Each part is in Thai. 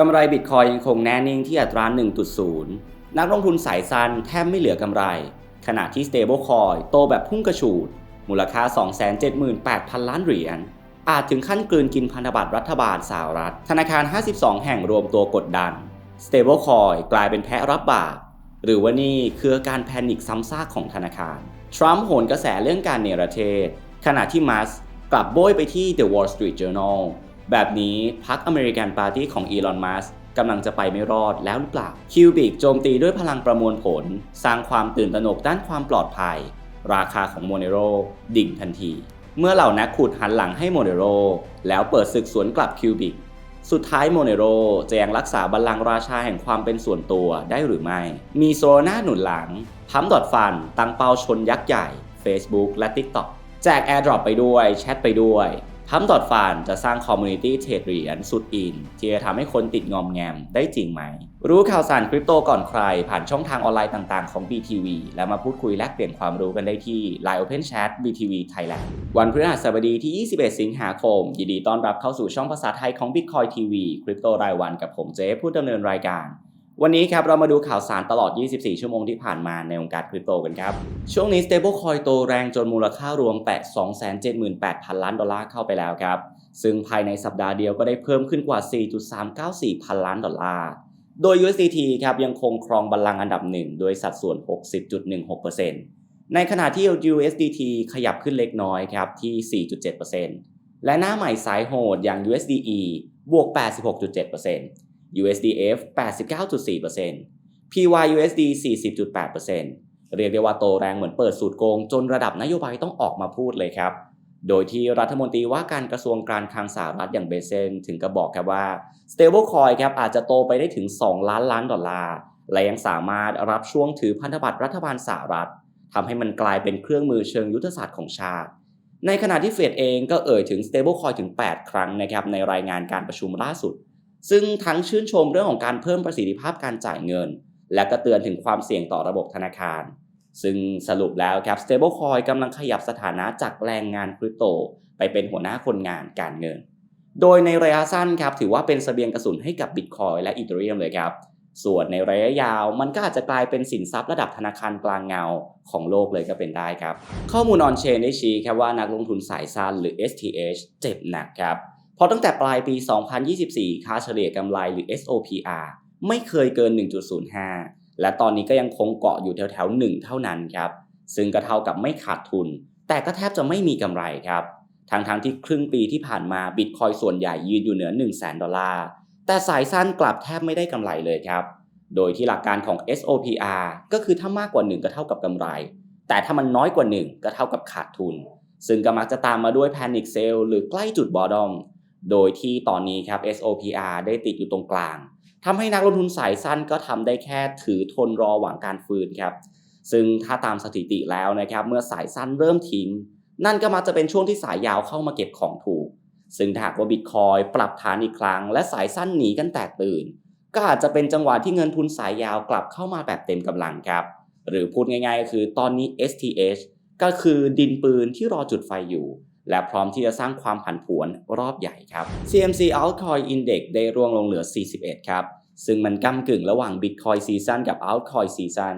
กำไรบิตคอยยังคงแน่นิ่งที่อัตรา 1.0 นักลงทุนสายสั้นแทบไม่เหลือกำไร ขณะที่ Stablecoin โตแบบพุ่งกระฉูด มูลค่า 278,000 ล้านเหรียญ อาจถึงขั้นกลืนกินพันธบัตรรัฐบาลสหรัฐ ธนาคาร 52 แห่งรวมตัวกดดัน Stablecoin กลายเป็นแพะรับบาป หรือว่านี่คือการแพนิคซ้ำซากของธนาคาร ทรัมป์โหนกระแสเรื่องการเนรเทศ ขณะที่มัสก์กลับโบยไปที่ The Wall Street Journal แบบนี้พรรคอเมริกันปาร์ตี้ของอีลอนมัสก์กำลังจะไปไม่รอดแล้วหรือเปล่า คิวบิกโจมตีด้วยพลังประมวลผล สร้างความตื่นตระหนกด้านความปลอดภัย ราคาของโมเนโรดิ่งทันที เมื่อเหล่านักขุดหันหลังให้โมเนโรแล้วเปิดศึกสวนกลับคิวบิก สุดท้ายโมเนโรจะยังรักษาบัลลังก์ราชาแห่งความเป็นส่วนตัวได้หรือไม่ มีโซโลนาหนุนหลังพัมดอทฟัน ตั้งเป้าชนยักษ์ใหญ่ Facebook และ TikTok แจก AirDrop ไปด้วยแชทไปด้วย พัมดอทฟันจะสร้างคอมมูนิตี้เทรดเหรียญสุดอิน ที่จะทำให้คนติดงอมแงมได้จริงไหม รู้ข่าวสารคริปโตก่อนใคร ผ่านช่องทางออนไลน์ต่างๆของ BTV แล้วมาพูดคุยแลกเปลี่ยนความรู้กันได้ที่ Line Open Chat BTV Thailand วันพฤหัสบดีที่ 21 สิงหาคม ยินดีต้อนรับเข้าสู่ช่องภาษาไทยของ Bitcoin TV คริปโตรายวันกับผมเจผู้ดำเนินรายการ วันนี้ครับเรามาดูข่าวสารตลอด 24 ชั่วโมงที่ผ่านมาในวงการคริปโตกันครับ ช่วงนี้ Stablecoin โตแรงจนมูลค่ารวมแตะ 278,000 ล้านดอลลาร์เข้าไปแล้วครับ ซึ่งภายในสัปดาห์เดียวก็ได้เพิ่มขึ้นกว่า 4.394 พันล้านดอลลาร์ โดย USDT ครับยังคงครองบัลลังก์อันดับหนึ่งโดยสัดส่วน 60.16%ในขณะที่ USDT ขยับขึ้นเล็กน้อยครับที่ 4.7%และหน้าใหม่สายโหดอย่าง USDE บวก 86.7% USDF 89.4% PYUSD 40.8%เรียกได้ว่าโตแรงเหมือนเปิดสูตรโกง จนระดับนโยบายต้องออกมาพูดเลยครับ โดยที่รัฐมนตรีว่าการกระทรวงการคลังสหรัฐอย่างเบเซนถึงกับบอกครับว่า stablecoin ครับอาจจะโตไปได้ถึง 2 ล้านล้านดอลลาร์ และยังสามารถรับช่วงถือพันธบัตรรัฐบาลสหรัฐทำให้มันกลายเป็นเครื่องมือเชิงยุทธศาสตร์ของชาติในขณะที่เฟดเองก็เอ่ยถึง stablecoin ถึง 8 ครั้งนะครับในรายงานการประชุมล่าสุด ซึ่งทั้งชื่นชมเรื่องของการเพิ่มประสิทธิภาพการจ่ายเงิน และก็เตือนถึงความเสี่ยงต่อระบบธนาคาร ซึ่งสรุปแล้วครับ stablecoin กำลังขยับสถานะจากแรงงานคริปโต ไปเป็นหัวหน้าคนงานการเงิน โดยในระยะสั้นครับถือว่าเป็นเสบียงกระสุนให้กับ Bitcoin และ Ethereum เลยครับ ส่วนในระยะยาวมันก็อาจจะกลายเป็นสินทรัพย์ระดับธนาคารกลางเงาของโลกเลยก็เป็นได้ครับ ข้อมูลออนเชนได้ชี้ครับว่านักลงทุนสายสั้นหรือ STH เจ็บหนักครับ เพราะตั้งแต่ปลายปี 2024 ค่าเฉลี่ยกำไรหรือ SOPR ไม่เคยเกิน 1.05 และตอนนี้ก็ยังคงเกาะอยู่แถวๆ 1 เท่านั้นครับ ซึ่งก็เท่ากับไม่ขาดทุน แต่ก็แทบจะไม่มีกำไรครับ ทั้งๆทที่ครึ่งปีที่ผ่านมาบิตคอยส่วนใหญ่ยืนอยู่เหนือ 1 0 0 0 0แดอลลาร์ แต่สายสั้นกลับแทบไม่ได้กำไรเลยครับ โดยที่หลักการของ SOPR ก็คือถ้ามากกว่า 1 ก็เท่ากับกำไร แต่ถ้ามันน้อยกว่า 1 ก็เท่ากับขาดทุน ซึ่งก็มักจะตามมาด้วย Panic Sale หรือใกล้จุด Bottom โดยที่ตอนนี้ครับ SOPR ได้ติดอยู่ตรงกลางทำให้นักลงทุนสายสั้นก็ทำได้แค่ถือทนรอหวังการฟื้นครับ ซึ่งถ้าตามสถิติแล้วนะครับ เมื่อสายสั้นเริ่มทิ้ง นั่นก็มักจะเป็นช่วงที่สายยาวเข้ามาเก็บของถูก ซึ่งถ้าหากว่าบิตคอยปรับฐานอีกครั้ง และสายสั้นหนีกันแตกตื่น ก็อาจจะเป็นจังหวะที่เงินทุนสายยาวกลับเข้ามาแบบเต็มกำลังครับ หรือพูดง่ายๆ ก็คือตอนนี้ STH ก็คือดินปืนที่รอจุดไฟอยู่ และพร้อมที่จะสร้างความผันผวนรอบใหญ่ครับ CMC Altcoin Index ได้ร่วงลงเหลือ 41 ครับ ซึ่งมันก้ากึ่งระหว่าง Bitcoin Season กับ Altcoin Season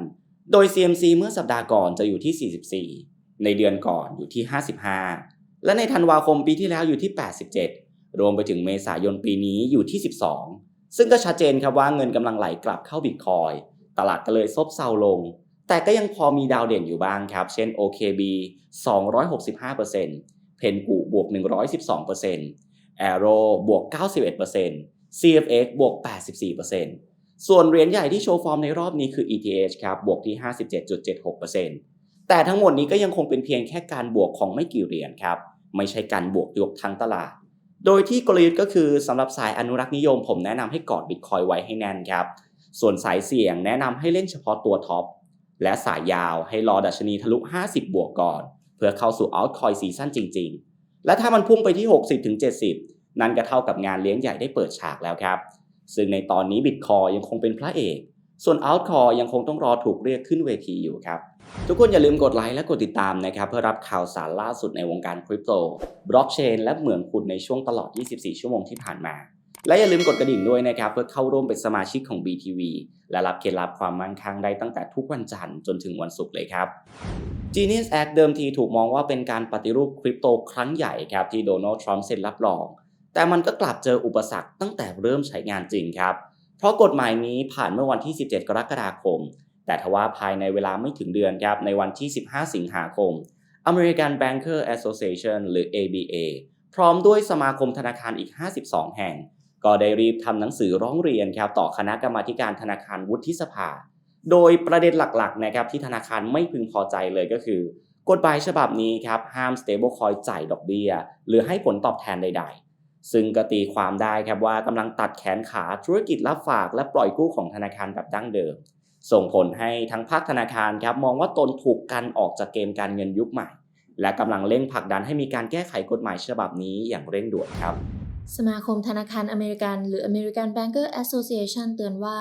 โดย CMC เมื่อสัปดาห์ก่อนจะอยู่ที่ 44 ในเดือนก่อนอยู่ที่ 55 และในธันวาคมปีที่แล้วอยู่ที่ 87 รวมไปถึงเมษายนปีนี้อยู่ที่ 12 ซึ่งก็ชัดเจนครับว่าเงินกำลังไหลกลับเข้า Bitcoin ตลาดก็เลยซบเซาลง แต่ก็ยังพอมีดาวเด่นอยู่บ้างครับ เช่น OKB 265% เพนกูบวก 112% Arrow บวก 91% CFX บวก 84%ส่วนเหรียญใหญ่ที่โชว์ฟอร์มในรอบนี้คือ ETH ครับบวกที่ 57.76%แต่ทั้งหมดนี้ก็ยังคงเป็นเพียงแค่การบวกของไม่กี่เหรียญครับไม่ใช่การบวกยกทั้งตลาด โดยที่กลยุทธ์ก็คือสำหรับสายอนุรักษ์นิยมผมแนะนำให้กอด Bitcoin ไว้ให้แน่นครับส่วนสายเสี่ยงแนะนำให้เล่นเฉพาะตัวท็อปและสายยาวให้รอดัชนีทะลุ 50 บวกก่อน เพื่อเข้าสู่ altcoin season จริง ๆ และถ้ามันพุ่งไปที่ 60-70 นั่นก็เท่ากับงานเลี้ยงใหญ่ได้เปิดฉากแล้วครับ ซึ่งในตอนนี้ Bitcoin ยังคงเป็นพระเอก ส่วน altcoin ยังคงต้องรอถูกเรียกขึ้นเวทีอยู่ครับ ทุกคนอย่าลืมกดไลค์และกดติดตามนะครับเพื่อรับข่าวสารล่าสุดในวงการคริปโตบล็อกเชนและเหมืองขุดในช่วงตลอด 24 ชั่วโมงที่ผ่านมาและอย่าลืมกดกระดิ่งด้วยนะครับ เพื่อเข้าร่วมเป็นสมาชิกของ BTV และรับเคล็ดลับความมั่งคั่งได้ตั้งแต่ทุกวันจันทร์จนถึงวันศุกร์เลยครับ Genius Act เดิมทีถูกมองว่าเป็นการปฏิรูปคริปโตครั้งใหญ่ครับที่โดนัลด์ทรัมป์เซ็นรับรอง แต่มันก็กลับเจออุปสรรคตั้งแต่เริ่มใช้งานจริงครับ เพราะกฎหมายนี้ผ่านเมื่อวันที่ 17 กรกฎาคม แต่ทว่าภายในเวลาไม่ถึงเดือนครับในวันที่ 15 สิงหาคม American Banker Association หรือ ABA พร้อมด้วยสมาคมธนาคารอีก 52 แห่ง ก็ได้รีบทำหนังสือร้องเรียนครับต่อคณะกรรมาการธนาคารวุฒิสภา โดยประเด็นหลักๆนะครับที่ธนาคารไม่พึงพอใจเลยก็คือกฎหมายฉบับนี้ครับห้าม stablecoin จ่ายดอกเบี้ย หรือให้ผลตอบแทนใด ๆ ซึ่งก็ตีความได้ครับว่ากำลังตัดแขนขาธุรกิจรับฝากและปล่อยกู้ของธนาคารแบบดั้งเดิม ส่งผลให้ทั้งภาคธนาคารครับมองว่าตนถูกกันออกจากเกมการเงินยุคใหม่ และกำลังเร่งผลักดันให้มีการแก้ไขกฎหมายฉบับนี้อย่างเร่งด่วนครับ สมาคมธนาคารอเมริกัน หรือ American Banker Association เตือนว่า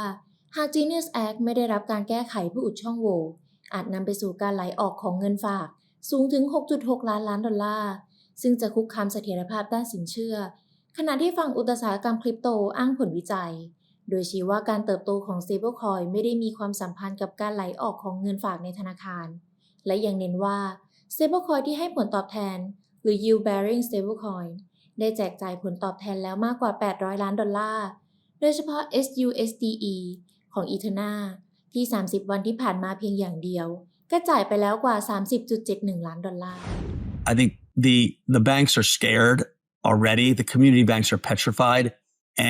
หาก Genius Act ไม่ได้รับการแก้ไขเพื่ออุดช่องโหว่อาจนำไปสู่การไหลออกของเงินฝากสูงถึง 6.6 ล้านล้านดอลลาร์ ซึ่งจะคุกคามเสถียรภาพด้านสินเชื่อ ขณะที่ฝั่งอุตสาหกรรมคริปโตอ้างผลวิจัย โดยชี้ว่าการเติบโตของ stablecoin ไม่ได้มีความสัมพันธ์กับการไหลออกของเงินฝากในธนาคาร และยังเน้นว่า stablecoin ที่ให้ผลตอบแทน หรือ yield bearing stablecoin ได้แจกจ่ายผลตอบแทนแล้วมากกว่า 800 ล้านดอลลาร์ โดยเฉพาะ SUSDE ของ Eterna ที่ 30 วันที่ผ่านมาเพียงอย่างเดียว ก็จ่ายไปแล้วกว่า 30.71 ล้านดอลลาร์ I think the the banks are scared already. The community banks are petrified,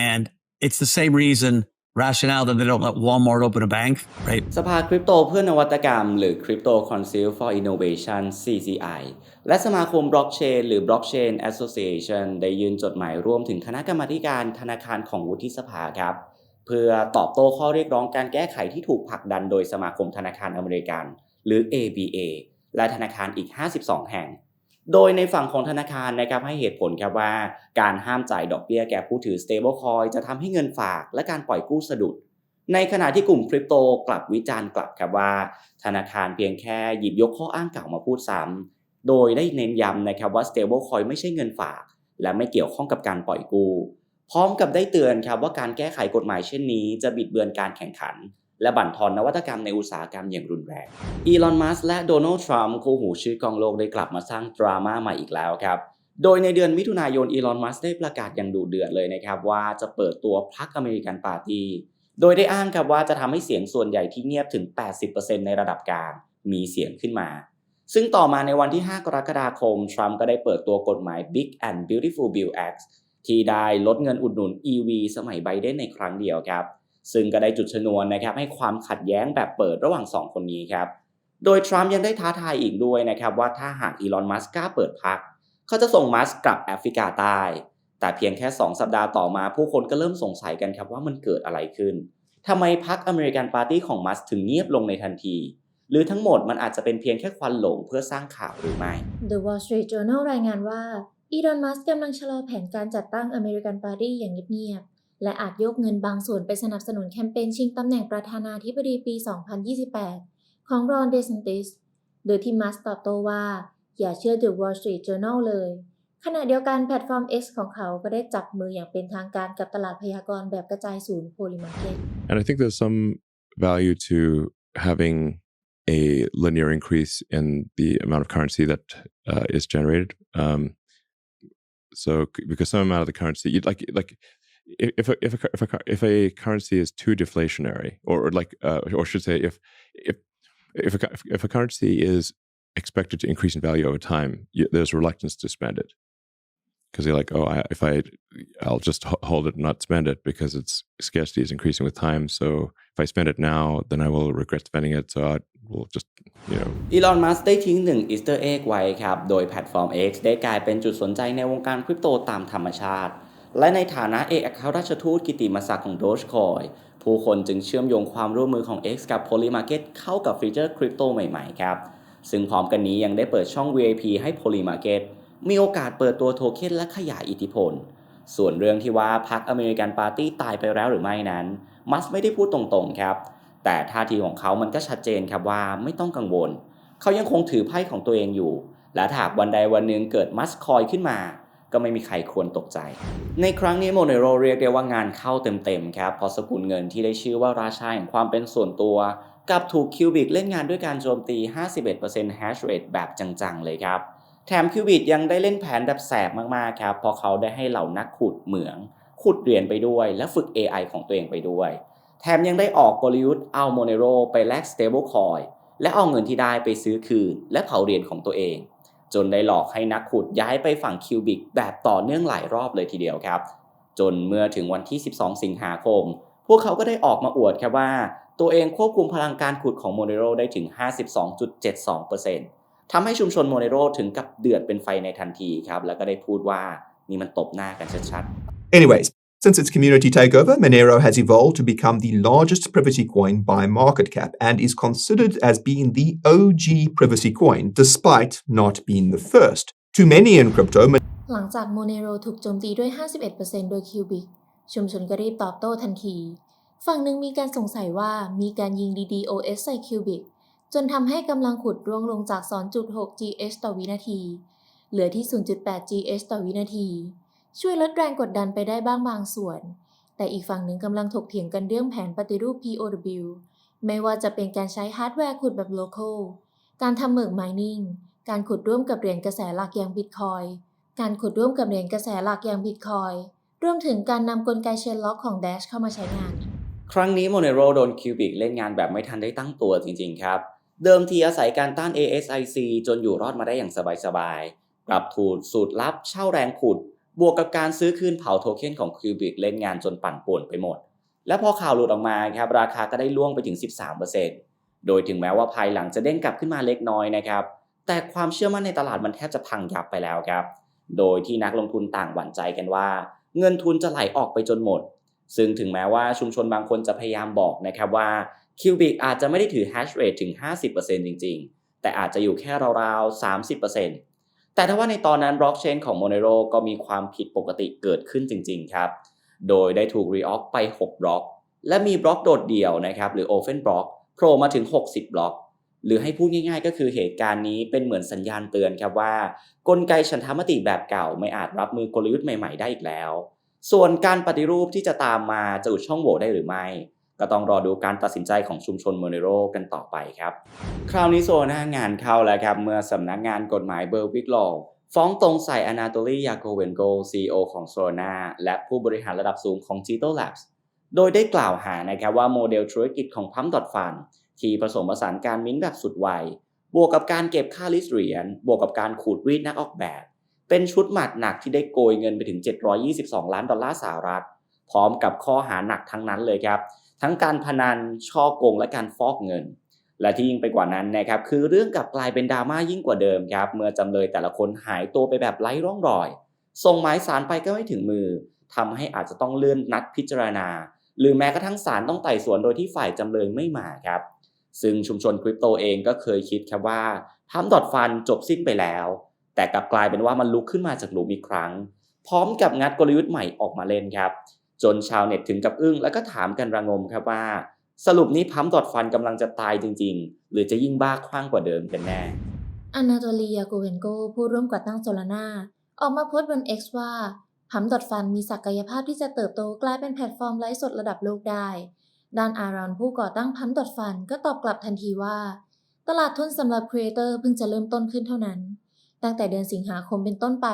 and it's the same reason rationale that they don't let Walmart open a bank, right? สภาคริปโตเพื่อนวัตกรรม หรือ Crypto Council for Innovation CCI และสมาคมบล็อกเชนหรือ Blockchain Association ได้ยื่นจดหมายร่วมถึงคณะกรรมาธิการธนาคารของวุฒิสภาครับ เพื่อตอบโต้ข้อเรียกร้องการแก้ไขที่ถูกผลักดันโดยสมาคมธนาคารอเมริกัน หรือ ABA และธนาคารอีก 52 แห่ง โดยในฝั่งของธนาคารนะครับให้เหตุผลครับว่า การห้ามจ่ายดอกเบี้ยแก่ผู้ถือ stablecoin จะทำให้เงินฝากและการปล่อยกู้สะดุด ในขณะที่กลุ่มคริปโตกลับวิจารณ์กลับครับว่า ธนาคารเพียงแค่หยิบยกข้ออ้างเก่ามาพูดซ้ำโดยได้เน้นย้ำนะครับว่า stablecoin ไม่ใช่เงินฝาก และไม่เกี่ยวข้องกับการปล่อยกู้ พร้อมกับได้เตือนครับว่าการแก้ไขกฎหมายเช่นนี้ จะบิดเบือนการแข่งขัน และบั่นทอนนวัตกรรมในอุตสาหกรรมอย่างรุนแรง อีลอน มัสและโดนัลด์ ทรัมป์คู่หูชื่อกองโลกได้กลับมาสร้างดราม่าใหม่อีกแล้วครับ โดยในเดือนมิถุนายน อีลอน มัสได้ประกาศอย่างดุเดือดเลยนะครับว่าจะเปิดตัวพรรคอเมริกันปาร์ตี้ โดยได้อ้างครับว่าจะทำให้เสียงส่วนใหญ่ที่เงียบถึง 80%ในระดับกลางมีเสียงขึ้นมาซึ่งต่อมาในวันที่ 5 กรกฎาคม ทรัมป์ก็ได้เปิดตัวกฎหมาย Big and Beautiful Bill Act ที่ได้ลดเงินอุดหนุน EV สมัยไบเดนในครั้งเดียวครับ ซึ่งก็ได้จุดชนวนนะครับให้ความขัดแย้งแบบเปิดระหว่าง 2 คนนี้ครับ โดยทรัมป์ยังได้ท้าทายอีกด้วยนะครับว่าถ้าหากอีลอน มัสก์กล้าเปิดพัก เขาจะส่งมัสก์กลับแอฟริกาใต้ แต่เพียงแค่ 2 สัปดาห์ต่อมาผู้คนก็เริ่มสงสัยกันครับว่ามันเกิดอะไรขึ้นทำไมพรรคอเมริกันปาร์ตี้ของมัสถึงเงียบลงในทันที หรือทั้งหมดมันอาจจะเป็นเพียงแค่ควันหลงเพื่อสร้างข่าวหรือไม่ The Wall Street Journal รายงานว่า อีลอน มัสกำลังชะลอแผนการจัดตั้งอเมริกันปาร์ตี้อย่างเงียบๆ และอาจยกเงินบางส่วนไปสนับสนุนแคมเปญชิงตำแหน่งประธานาธิบดีปี 2028 ของรอน เดซันติส โดยที่มัสตอบโต้ว่า อย่าเชื่อ The Wall Street Journal เลย ขณะเดียวกันแพลตฟอร์ม X ของเขาก็ได้จับมืออย่างเป็นทางการกับตลาดพยากรณ์แบบกระจายศูนย์โพลีมาร์เก็ต And I think there's some value to having a linear increase in the amount of currency that uh, is generated. Um, so because some amount of the currency, you'd like like if if a, if a, if a if a currency is too deflationary, or, or like uh, or should say if if if a, if a currency is expected to increase in value over time, you, there's reluctance to spend it because you're like, oh, I, if I, I'll just hold it and not spend it because its scarcity is increasing with time. So if I spend it now, then I will regret spending it. So I will just, you know, อีลอน มัสได้ทิ้งหนึ่งอีสเตอร์เอ็กไว้ครับ โดยแพลตฟอร์ม X ได้กลายเป็นจุดสนใจในวงการคริปโตตามธรรมชาติ และในฐานะเอกอัครราชทูตกิติมศักดิ์ของ Dogecoin ผู้คนจึงเชื่อมโยงความร่วมมือของ X กับ Polymarket เข้ากับฟีเจอร์คริปโตใหม่ๆ ครับ ซึ่งพร้อมกันนี้ยังได้เปิดช่อง VIP ให้ Polymarket มีโอกาสเปิดตัวโทเค็นและขยายอิทธิพล ส่วนเรื่องที่ว่าพรรคอเมริกันปาร์ตี้ตายไปแล้วหรือไม่นั้น มัสไม่ได้พูดตรงๆครับ แต่ท่าทีของเขามันก็ชัดเจนครับว่าไม่ต้องกังวล เขายังคงถือไพ่ของตัวเองอยู่ และถ้าหากวันใดวันหนึ่งเกิดมัสคอยขึ้นมา ก็ไม่มีใครควรตกใจ ในครั้งนี้โมเนโรเรียกได้ว่างานเข้าเต็มๆครับพราะสกุลเงินที่ได้ชื่อว่าราชาแห่งความเป็นส่วนตัวกับถูกคิวบิกเล่นงานด้วยการโจมตี 51% hash rate แบบจังๆ เลยครับ แถมคิวบิกยังได้เล่นแผนแบบแสบมากๆ ครับ เพราะเขาได้ให้เหล่านักขุดเหมือง ขุดเหรียญไปด้วย และฝึก AI ของตัวเองไปด้วย แถมยังได้ออกกลยุทธ์เอาโมเนโรไปแลก stablecoin และเอาเงินที่ได้ไปซื้อคืน และเผาเหรียญของตัวเอง จนได้หลอกให้นักขุดย้ายไปฝั่งคิวบิกแบบต่อเนื่องหลายรอบเลยทีเดียวครับ จนเมื่อถึงวันที่ 12 สิงหาคม พวกเขาก็ได้ออกมาอวดครับว่า ตัวเองควบคุมพลังการขุดของโมเนโรได้ถึง 52.72%ทำให้ชุมชนโมเนโรถึงกับเดือดเป็นไฟในทันทีครับแล้วก็ได้พูดว่านี่มันตบหน้ากันชัดๆ Anyways, since its community takeover, Monero has evolved to become the largest privacy coin by market cap and is considered as being the OG privacy coin, despite not being the first. To many in crypto, หลังจากโมเนโรถูกโจมตีด้วย 51%โดยคิวบิกชุมชนก็รีบตอบโต้ทันที ฝั่งหนึ่งมีการสงสัยว่ามีการยิง DDoS ใส่คิวบิกจนทำให้กำลังขุดร่วงลงจาก 2.6 GH ต่อวินาที เหลือที่ 0.8 GH ต่อวินาที ช่วยลดแรงกดดันไปได้บ้างบางส่วน แต่อีกฝั่งหนึ่งกำลังถกเถียงกันเรื่องแผนปฏิรูป POW ไม่ว่าจะเป็นการใช้ฮาร์ดแวร์ขุดแบบ local การทำเหมือง mining การขุดร่วมกับเหรียญกระแสหลักอย่าง Bitcoin การขุดร่วมกับเหรียญกระแสหลักอย่าง Bitcoin รวมถึงการนำกลไกเชนล็อกของ Dash เข้ามาใช้งาน ครั้งนี้ Monero โดน Cubic เล่นงานแบบไม่ทันได้ตั้งตัวจริงๆครับ เดิมทีอาศัยการต้าน ASIC จนอยู่รอดมาได้อย่างสบายๆ ปรับถูดสูตรลับ เช่าแรงขุด บวกกับการซื้อคืนเผาโทเค็นของ Cubic เล่นงานจนปั่นป่วนไปหมด และพอข่าวหลุดออกมาครับราคาก็ได้ล่วงไปถึง 13%โดยถึงแม้ว่าภายหลังจะเด้งกลับขึ้นมาเล็กน้อยนะครับแต่ความเชื่อมั่นในตลาดมันแทบจะพังยับไปแล้วครับ โดยที่นักลงทุนต่างหวั่นใจกันว่า เงินทุนจะไหลออกไปจนหมด ซึ่งถึงแม้ว่าชุมชนบางคนจะพยายามบอกนะครับว่า Cubic อาจจะไม่ได้ถือ hash rate ถึง 50%จริง ๆ แต่อาจจะอยู่แค่ราวๆ 30% แต่ถ้าว่าในตอนนั้นบล็อกเชนของ Monero ก็มีความผิดปกติเกิดขึ้นจริง ๆ ครับ โดยได้ถูก reoff ไป 6 บล็อก และมีบล็อกโดดเดี่ยวนะครับ หรือ open block โผล่มาถึง 60 บล็อก หรือให้พูดง่าย ๆ ก็คือเหตุการณ์นี้เป็นเหมือนสัญญาณเตือนครับว่า กลไกฉันทามติแบบเก่าไม่อาจรับมือกลยุทธ์ใหม่ ๆ ได้อีกแล้ว ส่วนการปฏิรูปที่จะตามมาจะอุดช่องโหว่ได้หรือไม่ ก็ต้องรอดูการตัดสินใจของชุมชนโมเนโรกันต่อไปครับ คราวนี้โซน่างานเข้าแล้วครับ เมื่อสำนักงานกฎหมายเบอร์วิกลอฟ้องตรงใส่อนาโตลียาโกเวนโก CEO ของโซนาและผู้บริหารระดับสูงของ g i t o Labs โดยได้กล่าวหานะครับว่าโมเดลธุรกิจของพัมดอทฟันที่ผสมผสานการมิ้นแบบสุดไว บวกกับการเก็บค่าลิสเหรียญบวกกับการขูดรีดนักออกแบบ เป็นชุดหมัดหนักที่ได้โกยเงินไปถึง 722 ล้านดอลลาร์สหรัฐ พร้อมกับข้อหาหนักทั้งนั้นเลยครับ ทั้งการพนันช่อโกงและการฟอกเงิน และที่ยิ่งไปกว่านั้นนะครับคือเรื่องกลับกลายเป็นดราม่ายิ่งกว่าเดิมครับเมื่อจำเลยแต่ละคนหายตัวไปแบบไร้ร่องรอย ส่งหมายสารไปก็ไม่ถึงมือทำให้อาจจะต้องเลื่อนนัดพิจารณา หรือแม้กระทั่งศาลต้องไต่สวนโดยที่ฝ่ายจำเลยไม่มาครับ ซึ่งชุมชนคริปโตเองก็เคยคิดครับว่าพัมดอทฟันจบสิ้นไปแล้ว แต่กลับกลายเป็นว่ามันลุกขึ้นมาจากหลุมอีกครั้ง พร้อมกับงัดกลยุทธ์ใหม่ออกมาเล่นครับ จนชาวเน็ตถึงกับอึ้งแล้วก็ถามกันระงมครับว่า สรุปนี้พัมดอทฟันกำลังจะตายจริง ๆ หรือจะยิ่งบ้าคลั่งกว่าเดิมกันแน่อนาโตเลียโกเวนโกผู้ร่วมก่อตั้งโซลานาออกมาโพสต์บน X ว่าพัมดอทฟันมีศักยภาพที่จะเติบโตกลายเป็นแพลตฟอร์มไลฟ์สดระดับโลกได้ด้านอารอนผู้ก่อตั้งพัมดอทฟันก็ตอบกลับทันทีว่า ตลาดทุนสำหรับครีเอเตอร์เพิ่งจะเริ่มต้นขึ้นเท่านั้น ตั้งแต่เดือนสิงหาคมเป็นต้นไป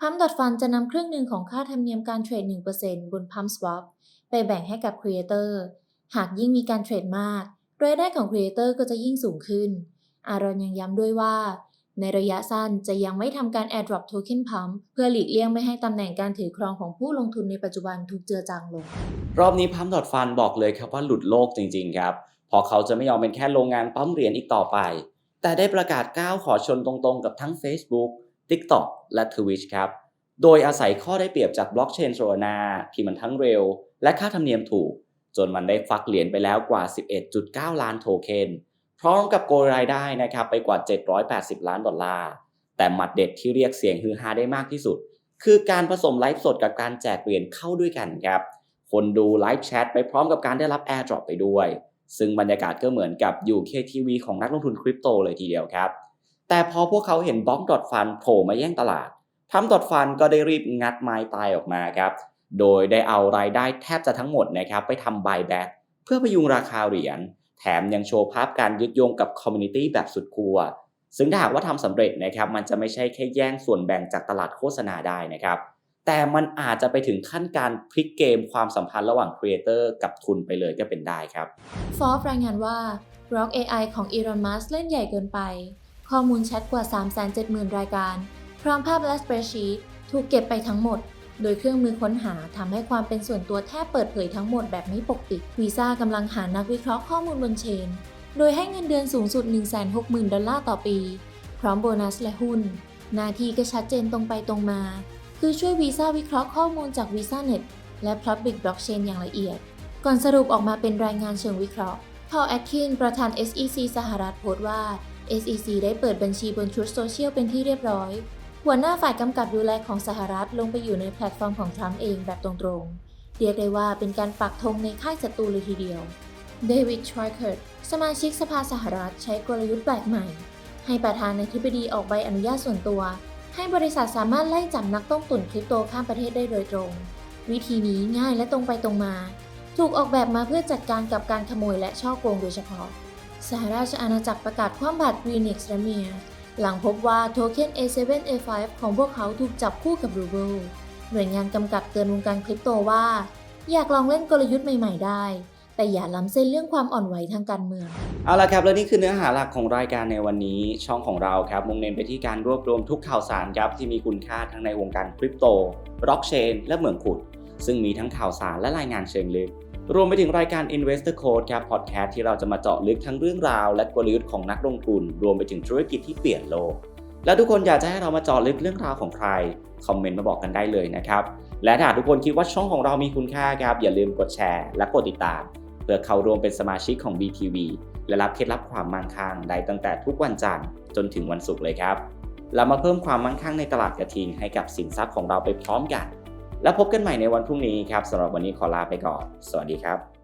พัมดอทฟันจะนำครึ่งหนึ่งของค่าธรรมเนียมการเทรด 1%บนพัมสวอปไปแบ่งให้กับครีเอเตอร์หากยิ่งมีการเทรดมาก รายได้ของครีเอเตอร์ก็จะยิ่งสูงขึ้น อารอนยังย้ำด้วยว่า ในระยะสั้นจะยังไม่ทำการ airdrop token pump เพื่อหลีกเลี่ยงไม่ให้ตำแหน่งการถือครองของผู้ลงทุนในปัจจุบันถูกเจือจางลง รอบนี้พัมดอทฟันบอกเลยครับว่าหลุดโลกจริง ๆ ครับเพอเขาจะไม่ยอมเป็นแค่โรงงานปั๊มเหรียญอีกต่อไป แต่ได้ประกาศก้าวขอชนตรงๆ กับทั้ง Facebook TikTok และ Twitch ครับ โดยอาศัยข้อได้เปรียบจากบล็อกเชนโซลนาที่มันทั้งเร็ว และค่าธรรมเนียมถูก จนมันได้ฟักเหรียญไปแล้วกว่า 11.9 ล้านโทเค็นพร้อมกับโกยรายได้นะครับไปกว่า 780 ล้านดอลลาร์ แต่หมัดเด็ดที่เรียกเสียงฮือฮาได้มากที่สุด คือการผสมไลฟ์สดกับการแจกเหรียญเข้าด้วยกันครับ คนดูไลฟ์แชทไปพร้อมกับการได้รับ AirDrop ไปด้วย ซึ่งบรรยากาศก็เหมือนกับ UKTV ของนักลงทุนคริปโตเลยทีเดียวครับ แต่พอพวกเขาเห็นบล็อกดอทฟันโผล่มาแย่งตลาดทำดอดฟันก็ได้รีบงัดไม้ตายออกมาครับ โดยได้เอารายได้แทบจะทั้งหมดนะครับไปทำบายแบ็กเพื่อพยุงราคาเหรียญ แถมยังโชว์ภาพการยึดโยงกับคอมมูนิตี้แบบสุดขั้วซึ่งถ้าหากว่าทำสำเร็จนะครับมันจะไม่ใช่แค่แย่งส่วนแบ่งจากตลาดโฆษณาได้นะครับแต่มันอาจจะไปถึงขั้นการพลิกเกมความสัมพันธ์ระหว่างครีเอเตอร์กับทุนไปเลยก็เป็นได้ครับฟอร์รายงานว่า Grok AI ของ Elon Musk เล่นใหญ่เกินไป ข้อมูลแชทกว่า 370,000 รายการ พร้อมภาพและ spreadsheet ถูกเก็บไปทั้งหมด โดยเครื่องมือค้นหาทำให้ความเป็นส่วนตัวแทบเปิดเผยทั้งหมดแบบไม่ปกปิดวีซ่ากำลังหานักวิเคราะห์ข้อมูลบนเชน โดยให้เงินเดือนสูงสุด 160,000 ดอลลาร์ต่อปี พร้อมโบนัสและหุ้น หน้าที่ก็ชัดเจนตรงไปตรงมา คือช่วยวีซ่าวิเคราะห์ข้อมูลจาก VisaNet และ Public Blockchain อย่างละเอียด ก่อนสรุปออกมาเป็นรายงานเชิงวิเคราะห์พอลแอดคินประธาน SEC สหรัฐโพสต์ว่า SEC ได้เปิดบัญชีบน Truth Social เป็นที่เรียบร้อย หัวหน้าฝ่ายกำกับดูแลของสหรัฐลงไปอยู่ในแพลตฟอร์มของทรัมป์เองแบบตรงๆ เรียกได้ว่าเป็นการปักธงในค่ายศัตรูเลยทีเดียว เดวิดทรอยเคิร์ดสมาชิกสภาสหรัฐใช้กลยุทธ์แปลกใหม่ ให้ประธานาธิบดีออกใบอนุญาตส่วนตัว ให้บริษัทสามารถไล่จับนักต้มตุ๋นคริปโตข้ามประเทศได้โดยตรง วิธีนี้ง่ายและตรงไปตรงมา ถูกออกแบบมาเพื่อจัดการกับการขโมยและช่อโกงโดยเฉพาะ สหราชอาณาจักรประกาศคว่ำบาตร Greenix และ Mir หลังพบว่าโทเค็น A7 A5 ของพวกเขาถูกจับคู่กับ Ruble หน่วยงานกำกับเตือนวงการคริปโตว่า อยากลองเล่นกลยุทธ์ใหม่ ๆ ได้ แต่อย่าล้ำเส้นเรื่องความอ่อนไหวทางการเมือง เอาละครับ และนี่คือเนื้อหาหลักของรายการในวันนี้ ช่องของเราครับมุ่งเน้นไปที่การรวบรวมทุกข่าวสารครับที่มีคุณค่าทั้งในวงการคริปโตบล็อกเชนและเหมืองขุด ซึ่งมีทั้งข่าวสารและรายงานเชิงลึก รวมไปถึงรายการ Investor Code ครับพอดแคสต์ที่เราจะมาเจาะลึกทั้งเรื่องราว และกลยุทธ์ของนักลงทุน รวมไปถึงธุรกิจที่เปลี่ยนโลก และทุกคนอยากจะให้เรามาเจาะลึกเรื่องราวของใคร คอมเมนต์มาบอกกันได้เลยนะครับ และถ้าทุกคนคิดว่าช่องของเรามีคุณค่าครับอย่าลืมกดแชร์และกดติดตาม เพื่อเข้าร่วมเป็นสมาชิกของ BTV และรับเคล็ดลับความมั่งคั่งได้ตั้งแต่ทุกวันจันทร์จนถึงวันศุกร์เลยครับเรามาเพิ่มความมั่งคั่งในตลาดกระทิงให้กับสินทรัพย์ของเราไปพร้อมกัน แล้วพบกันใหม่ในวันพรุ่งนี้ครับสำหรับวันนี้ขอลาไปก่อน สวัสดีครับ